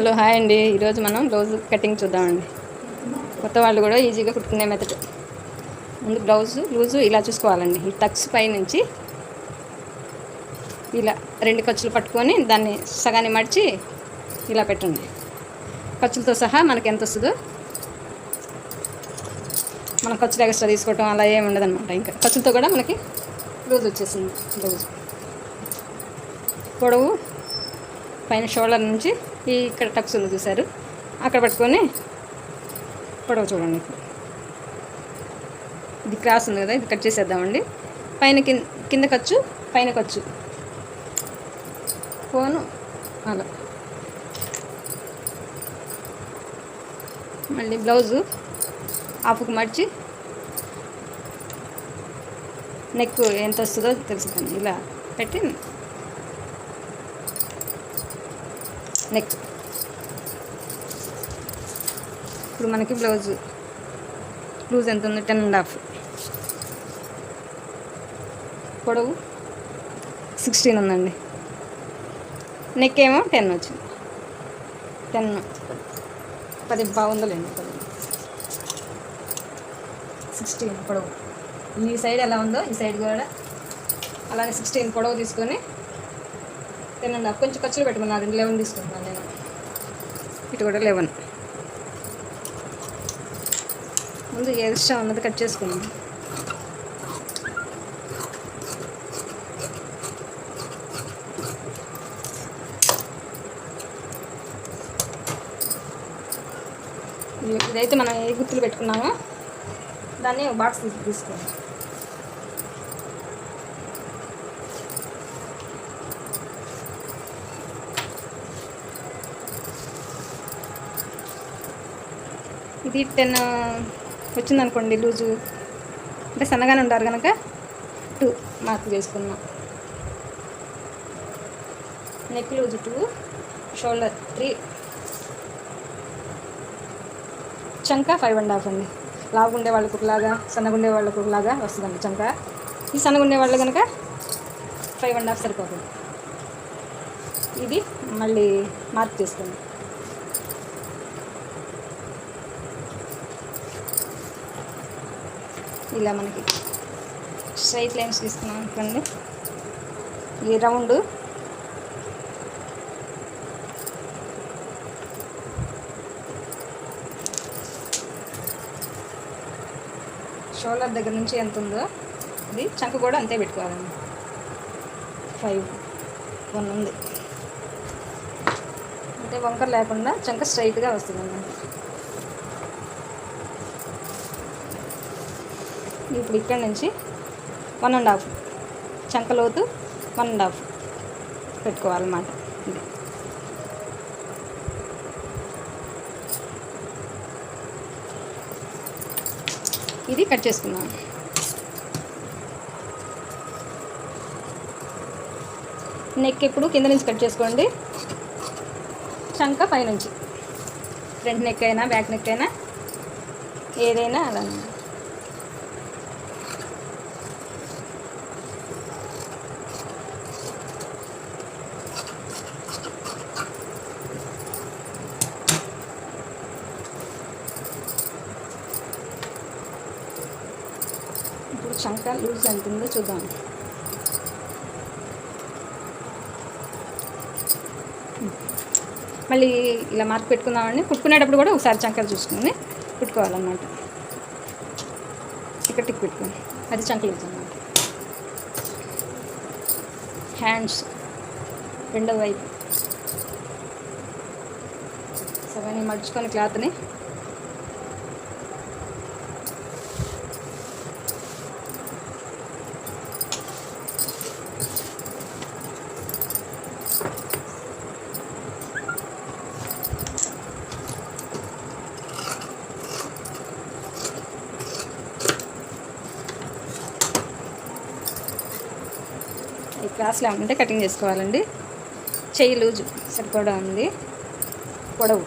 Hello hi అండి. ఈరోజు మనం బ్లౌజ్ కటింగ్ చూద్దామండి. కొత్త వాళ్ళు కూడా ఈజీగా కుట్టుకునే మెథడ్ ముందు బ్లౌజ్ లూజు ఇలా చూసుకోవాలండి. ఈ టక్స్ పై నుంచి ఇలా రెండు ఖర్చులు పట్టుకొని దాన్ని సగాన్ని మడిచి ఇలా పెట్టండి. ఖర్చులతో సహా మనకి ఎంత వస్తుందో మనం ఖర్చులు ఎక్స్ట్రా తీసుకోవటం అలా ఏమి ఉండదన్నమాట ఇంకా. ఖర్చులతో కూడా మనకి లూజ్ వచ్చేసింది బ్లౌజ్. పొడవు పైన షోల్డర్ నుంచి ఈ ఇక్కడ టక్స్ ఉంది చూసారు అక్కడ పట్టుకొని పొడవు చూడండి. ఇప్పుడు ఇది క్రాస్ ఉంది కదా ఇది కట్ చేసేద్దామండి. పైన కింద కింద ఖర్చు పైన ఖర్చు. ఫోను అలా. మళ్ళీ బ్లౌజు ఆపుకు మడిచి నెక్ ఎంత వస్తుందో తెలుసుకోండి ఇలా పెట్టి నెక్ ఇప్పుడు మనకి బ్లౌజ్ లూజ్ ఎంత ఉంది? Ten and half. పొడవు సిక్స్టీన్ ఉందండి. నెక్ ఏమో టెన్ వచ్చింది. టెన్. పది బాగుందలేండి పది సిక్స్టీన్ పొడవు. ఈ సైడ్ ఎలా ఉందో ఈ సైడ్ కూడా అలానే సిక్స్టీన్ పొడవు తీసుకొని అండ్ హాఫ్ కొంచెం ఖర్చులు పెట్టుకున్నాను లెవెన్ తీసుకుంటున్నాను నేను. ఇటు కూడా లెవెన్ ముందు ఏ ఇష్టం ఉన్నది కట్ చేసుకున్నాను ఇది- ఇదైతే మనం ఏ గుర్తులు పెట్టుకున్నామో దాన్ని బాక్స్ తీసి ఇది టెన్ వచ్చిందనుకోండి లూజు. అంటే సన్నగానే ఉంటారు కనుక టూ మార్క్ చేసుకున్నాం. Neck loose two shoulder three. చంక ఫైవ్ అండ్ హాఫ్ అండి. లావుగుండే వాళ్ళకు ఒకలాగా సన్నగుండే వాళ్ళకు ఒకలాగా వస్తుందండి చంక. ఈ సన్నగుండే వాళ్ళు కనుక ఫైవ్ అండ్ హాఫ్ సరిపోతుంది. ఇది మళ్ళీ మార్క్ చేసుకోండి. ఇలా మనకి స్ట్రైట్ లైన్స్ తీసుకున్నాం అనుకోండి. ఈ రౌండ్. షోల్డర్ దగ్గర నుంచి ఎంత ఉందో అది చంక కూడా అంతే పెట్టుకోవాలండి ఫైవ్ వన్ ఉంది. అంటే వంకర లేకుండా చంక స్ట్రైట్గా వస్తుందండి ఇప్పుడు ఇక్కడ నుంచి వన్ అండ్ హాఫ్ చంకలోతు వన్ అండ్ హాఫ్ పెట్టుకోవాలన్నమాట. ఇది ఇది కట్ చేసుకుందాం. నెక్ ఎప్పుడు కింద నుంచి కట్ చేసుకోండి. చంక పైనుంచి. ఫ్రంట్ నెక్ అయినా బ్యాక్ నెక్ అయినా ఏదైనా అలా ఇప్పుడు చంక లూజ్ ఎంత ఉందో చూద్దాం. మళ్ళీ ఇలా మార్క్ పెట్టుకుందామండి. కుట్టుకునేటప్పుడు కూడా ఒకసారి చంకలు చూసుకుని కుట్టుకోవాలన్నమాట. ఇక్కడ టిక్ పెట్టుకుని అది చంకలు అన్నమాట హ్యాండ్స్ రెండో వైపు. సగాన్ని మడుచుకొని క్లాత్ని క్రాస్ లేకుంటే కటింగ్ చేసుకోవాలండి. చెయ్యి లూజు సరిపడా ఉంది. పొడవు.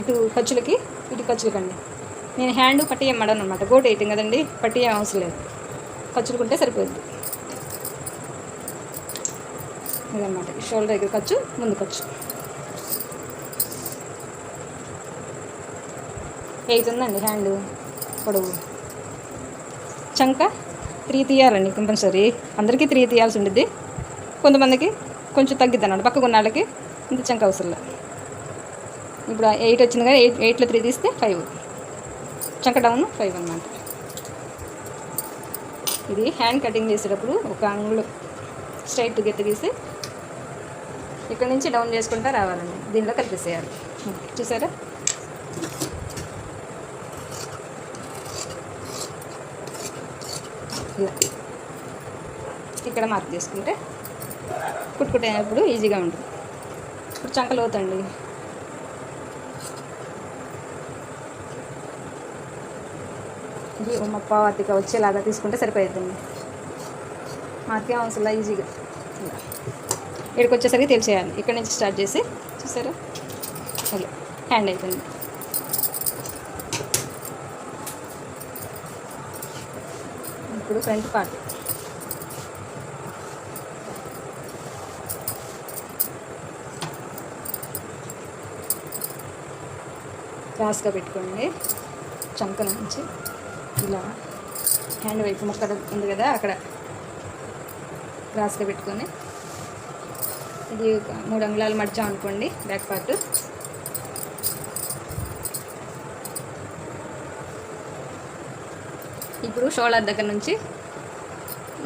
ఇటు ఖర్చులకి ఇటు ఖర్చులకి అండి నేను హ్యాండ్ పట్టి అమ్మడాను అనమాట గోటు వేయటం కదండి పట్టి ఏం అవసరం లేదు. ఖర్చులుకుంటే సరిపోద్ది. ఇదన్నమాట. షోల్డర్ దగ్గర ఖర్చు ముందు ఖర్చు. ఎయిట్ ఉందండి హ్యాండ్ పొడవు. చంక త్రీ తీయాలండి కంపల్సరీ. అందరికీ త్రీ తీయాల్సి ఉండిద్ది. కొంతమందికి కొంచెం తగ్గిద్ది అన్నమాట. పక్కకు ఉన్న వాళ్ళకి ఇంత చంక అవసరంలో ఇప్పుడు ఎయిట్ వచ్చింది కదా ఎయిట్ ఎయిట్లో త్రీ తీస్తే ఫైవ్. చంక డౌన్ ఫైవ్ అన్నమాట. ఇది హ్యాండ్ కటింగ్ చేసేటప్పుడు ఒక అంగుళం స్ట్రైట్ గెత్త తీసి ఇక్కడ నుంచి డౌన్ చేసుకుంటా రావాలండి. దీనిలో కలిపేసేయాలి. చూసారా? ఇక్కడ మార్క్ చేసుకుంటే కుట్టుకుంటేనప్పుడు ఈజీగా ఉంటుంది. ఇప్పుడు చంక అవుతండి ఇది ముప్పావాతిగా వచ్చేలాగా తీసుకుంటే సరిపోతుంది మాకే అవసరం ఈజీగా. ఇలా ఇక్కడికి వచ్చేసరికి తెలిసేయాలి ఇక్కడ నుంచి స్టార్ట్ చేసి చూసారా? అలా. హ్యాండ్ అవుతుంది ఇప్పుడు ఫ్రంట్ పార్ట్. క్రాస్గా పెట్టుకోండి. చంక నుంచి ఇలా హ్యాండ్ వైపు మొక్క ఉంది కదా అక్కడ క్రాస్గా పెట్టుకొని. ఇది ఒక మూడు అంగుళాలు మడిచాం అనుకోండి బ్యాక్ పార్ట్. ఇప్పుడు షోల్డర్ దగ్గర నుంచి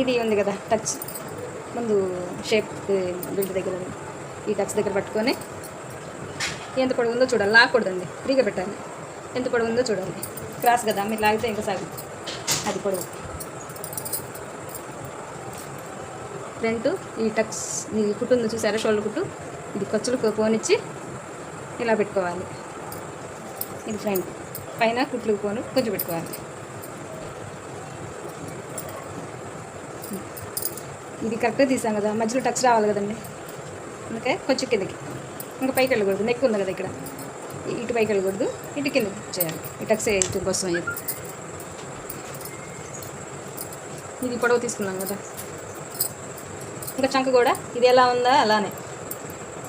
ఇది ఉంది కదా టచ్ ముందు షేప్ బిల్డ్ దగ్గర ఈ టచ్ దగ్గర పట్టుకొని ఎంత పొడవు ఉందో చూడాలి. లాక్కూడదండి ఫ్రీగా పెట్టాలి. ఎంత పొడవు ఉందో చూడాలి. క్రాస్ కదా మీరు లాగితే ఇంకా సాగు. అది పొడవు. ఫ్రంట్ ఈ టక్స్ ఈ కుట్టు ఉంది చూసారా? షోల్డర్ కుట్టు. ఇది ఖర్చులు పోనిచ్చి ఇలా పెట్టుకోవాలి. ఇది ఫ్రంట్ పైన కుట్లు పోను కొంచెం పెట్టుకోవాలి. ఇది కరెక్ట్గా తీసాం కదా మధ్యలో టచ్ రావాలి కదండి. అందుకే కొంచెం కిందకి. ఇంకా పైకి వెళ్ళకూడదు నెక్ ఉంది కదా ఇక్కడ. ఇటు పైకి వెళ్ళకూడదు ఇటు కింద చేయాలి. ఈ టక్స్ ఇటు కోసం ఇది. ఇది పొడవు తీసుకున్నాం కదా. ఇంకా చంక కూడా ఇది ఎలా ఉందా అలానే.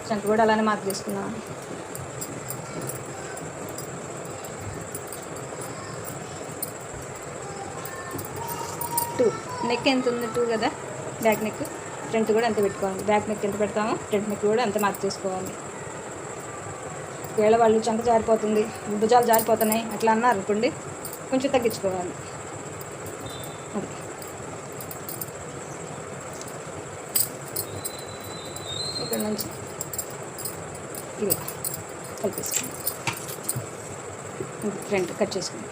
చంక కూడా అలానే మార్పు చేసుకున్నాం. టూ. నెక్ ఎంత ఉంది టూ కదా? బ్యాక్ నెక్ ఫ్రంట్ కూడా అంత పెట్టుకోవాలి. బ్యాక్ నెక్ ఎంత పెడతామో ఫ్రంట్ నెక్ కూడా అంత మార్క్ చేసుకోవాలి. ఒకవేళ వాళ్ళు చంక జారిపోతుంది భుజాలు జారిపోతున్నాయి అట్లా అన్నారు అనుకోండి కొంచెం తగ్గించుకోవాలి. అది ఇక్కడ నుంచి ఇలా కలిపేసుకోండి. ఫ్రంట్ కట్ చేసుకోండి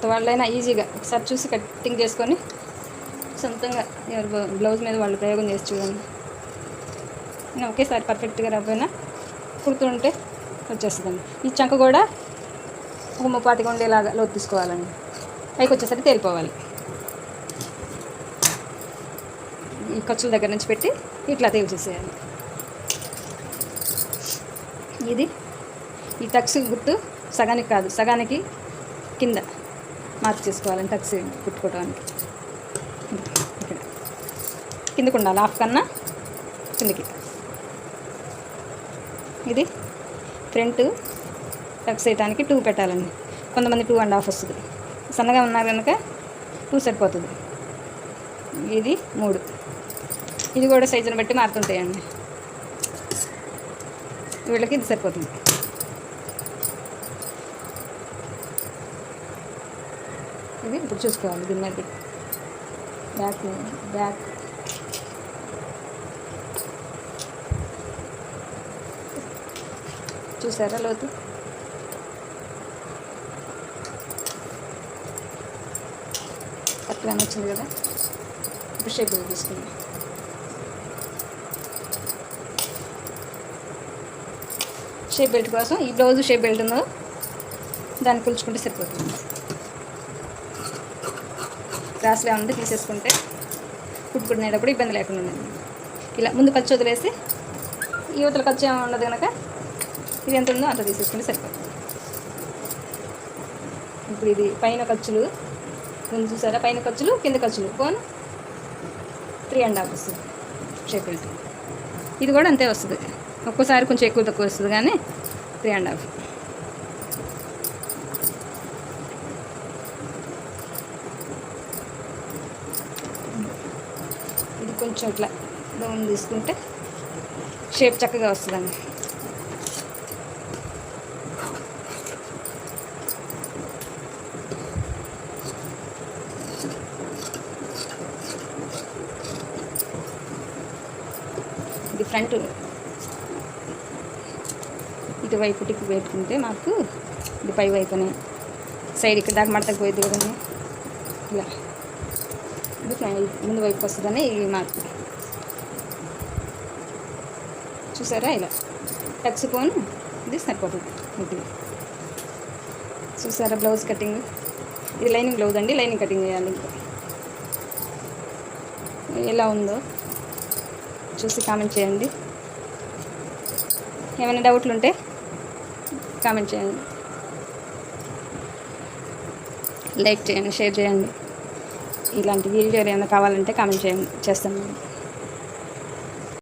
కొత్త వాళ్ళైనా ఈజీగా ఒకసారి చూసి కటింగ్ చేసుకొని సొంతంగా ఎవరు బ్లౌజ్ మీద వాళ్ళు ప్రయోగం చేసి చూడండి. నేను ఒకేసారి పర్ఫెక్ట్గా రాకపోయినా కుడుతుంటే వచ్చేస్తుందండి. ఈ చంక కూడా ఒక ముప్పాతిగా ఉండేలాగా లోతు తీసుకోవాలండి. పైకి వచ్చేసరికి తేలిపోవాలి. ఈ ఖర్చుల దగ్గర నుంచి పెట్టి ఇట్లా తేల్చేసేయాలి. ఇది ఈ టక్స్ గుర్తు సగానికి కాదు సగానికి కింద. మార్క్ చేసుకోవాలని టక్స్ కుట్టుకోవడానికి కిందకు ఉండాలి హాఫ్ కన్నా కిందకి. ఇది ఫ్రంట్ టక్స్ వేయడానికి టూ పెట్టాలండి. కొంతమంది టూ అండ్ హాఫ్ వస్తుంది. సన్నగా ఉన్నారు కనుక టూ సరిపోతుంది ఇది మూడు. ఇది కూడా సైజుని బట్టి మారుతుంటాయండి. వీళ్ళకి ఇది సరిపోతుంది. ఇది ఇప్పుడు చూసుకోవాలి దీని బ్యాక్ బ్యాక్ చూసారా లోతు? అట్లా వచ్చింది కదా? ఇప్పుడు షేప్ తీసుకుంది. షేప్ బెల్ట్ కోసం ఈ బ్లౌజ్ షేప్ బెల్ట్ ఉందో దాన్ని కొలుచుకుంటే సరిపోతుంది. క్రాస్గా ఉంటే తీసేసుకుంటే కుట్టుకునేటప్పుడు ఇబ్బంది లేకుండా ఉండదు ఇలా ముందు ఖర్చు వదిలేసి యువతల ఖర్చు ఏమైనా ఉండదు కనుక ఇది ఎంత ఉందో అంత తీసేసుకుంటే సరిపోతుంది. ఇప్పుడు ఇది పైన ఖర్చులు ముందు చూసారా? పైన ఖర్చులు కింద ఖర్చులు. ఫోన్ త్రీ అండ్ హాఫ్ వస్తుంది. షేప్ ఇది కూడా అంతే వస్తుంది. ఒక్కోసారి కొంచెం ఎక్కువ తక్కువ వస్తుంది కానీ త్రీ అండ్ హాఫ్ ఇది కొంచెం ఇట్లా డౌన్ తీసుకుంటే షేప్ చక్కగా వస్తుందండి. ఇది ఫ్రంట్ ఇటువైపుటికి పెట్టుకుంటే మాకు ఇది పై వైపునే సైడ్ ఇక్కడ దాకా మడతకు పోయింది కదండి. ఇలా. ఇది ముందు వైపు వస్తుందని ఈ మార్క్ చూసారా ఇలా? టక్స్ పోను ఇది సరిపోతుంది ఇది చూసారా బ్లౌజ్ కటింగ్ ఇది లైనింగ్ బ్లౌజ్ అండి లైనింగ్ కటింగ్ చేయాలి. ఇంకా ఎలా ఉందో చూసి కామెంట్ చేయండి. ఏమైనా డౌట్లు ఉంటే కామెంట్ చేయండి. లైక్ చేయండి షేర్ చేయండి. ఇలాంటి వీడియోలు ఏమైనా కావాలంటే కామెంట్ చేయండి. చేస్తాను.